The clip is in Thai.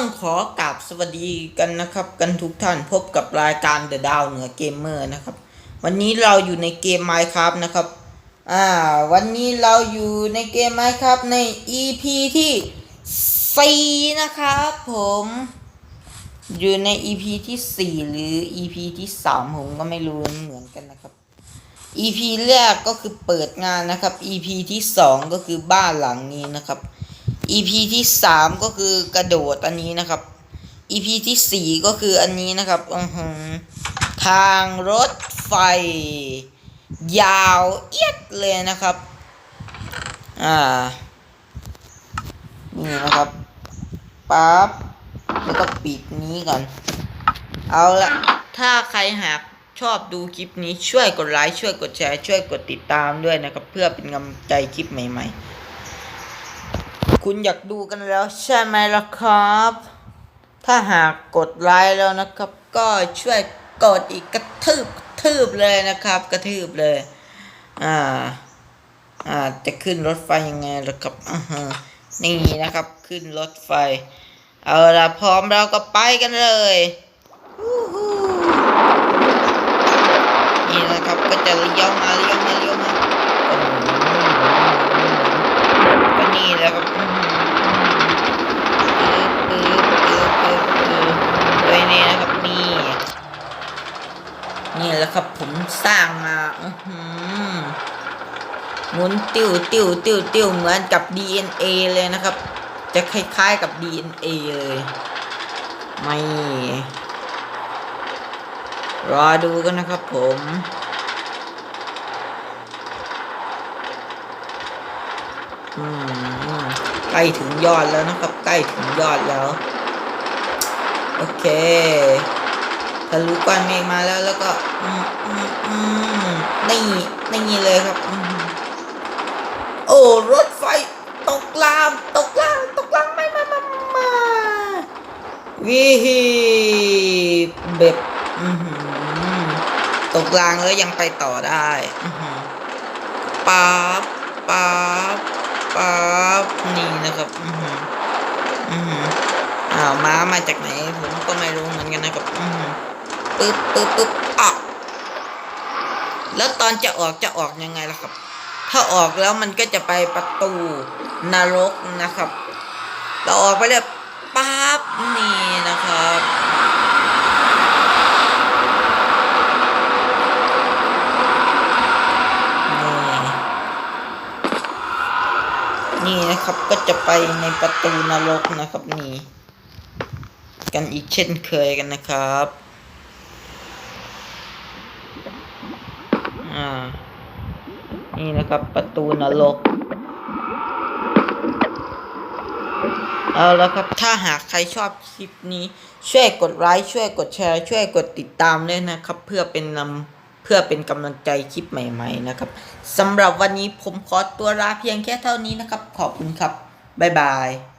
ต้องขอกราบสวัสดีกันนะครับ กันทุกท่านพบกับรายการ The ดาวเหนือเกมเมอร์นะครับ วันนี้เราอยู่ในเกม Minecraft นะครับอ่าวันนี้เราอยู่ในเกม Minecraft ใน EP ที่ 4 นะครับผมอยู่ใน EP ที่ 4 หรือ EP ที่ 3 ผมก็ไม่รู้เหมือนกันนะครับ EP แรกก็คือเปิดงานนะครับ EP ที่ 2 ก็คือบ้านหลังนี้นะครับ EP ที่สามก็คือกระโดดอันนี้นะครับ EP ที่สี่ก็คืออันนี้นะครับอือหือทางรถไฟ ยาวเอียดเลยนะครับ อ่า นี่นะครับปั๊บแล้วก็ปิดนี้ก่อน เอาละถ้าใครหากชอบดูคลิปนี้ช่วยกดไลค์ช่วยกดแชร์ ช่วยกดติดตามด้วยนะครับ เพื่อเป็นกำลังใจคลิปใหม่ ๆ คุณอยากดูกันแล้วใช่ไหมล่ะครับ ถ้าหากกดไลค์แล้วนะครับ ก็ช่วยกดอีกกระทืบกระทืบเลยนะครับ กระทืบเลย อ่า อ่าจะขึ้นรถไฟยังไงล่ะครับอ่าฮะนี่นะครับขึ้นรถไฟ เอาละพร้อมเราก็ไปกันเลยนี่นะครับก็จะเลี้ยวมาเลี้ยวมาเลี้ยวมาก็นี่แหละครับอื้อหือปึ๊บปึ๊บปึ๊บปึ๊บปึ๊บไว้นี่นะครับนี่ นี่แหละครับผมสร้างมาอื้อหือหมุนติ้วติ้วติ้วติ้วเหมือนกับ DNA เลยนะครับ จะคล้ายๆกับ DNA เลยไม่รอดูกันนะครับผมอืมใกล้ถึงยอดแล้วนะครับ ใกล้ถึงยอดแล้ว โอเค ทะลุก้อนเมฆมาแล้วแล้วก็นี่นี่เลยครับ โอ้รถไฟตกรางตกรางตกรางไม่มามามาวิฮีเบบตกรางแล้วยังไปต่อได้อือหือป๊าบป๊าบป๊าบนี่นะครับอือหือหืออ้าวม้ามาจากไหนผมก็ไม่ ปึ๊บปึ๊บปึ๊บอะแล้วตอนจะออกจะออกยังไงล่ะครับ ถ้าออกแล้วมันก็จะไปประตูนรกนะครับ เราออกไปเลยปั๊บนี่นะครับนี่นี่นะครับก็จะไปในประตูนรกนะครับนี่ กันอีกเช่นเคยกันนะครับา นี่นะครับ ประตูนรก เอาแล้วครับ ถ้าหากใครชอบคลิปนี้ ช่วยกดไลค์ช่วยกดแชร์ ช่วยกดติดตามด้วยนะครับ เพื่อเป็นนำเพื่อเป็นกำลังใจคลิปใหม่ ๆ นะครับสำหรับวันนี้ผมขอตัวลาเพียงแค่เท่านี้นะครับ ขอบคุณครับ บ๊ายบาย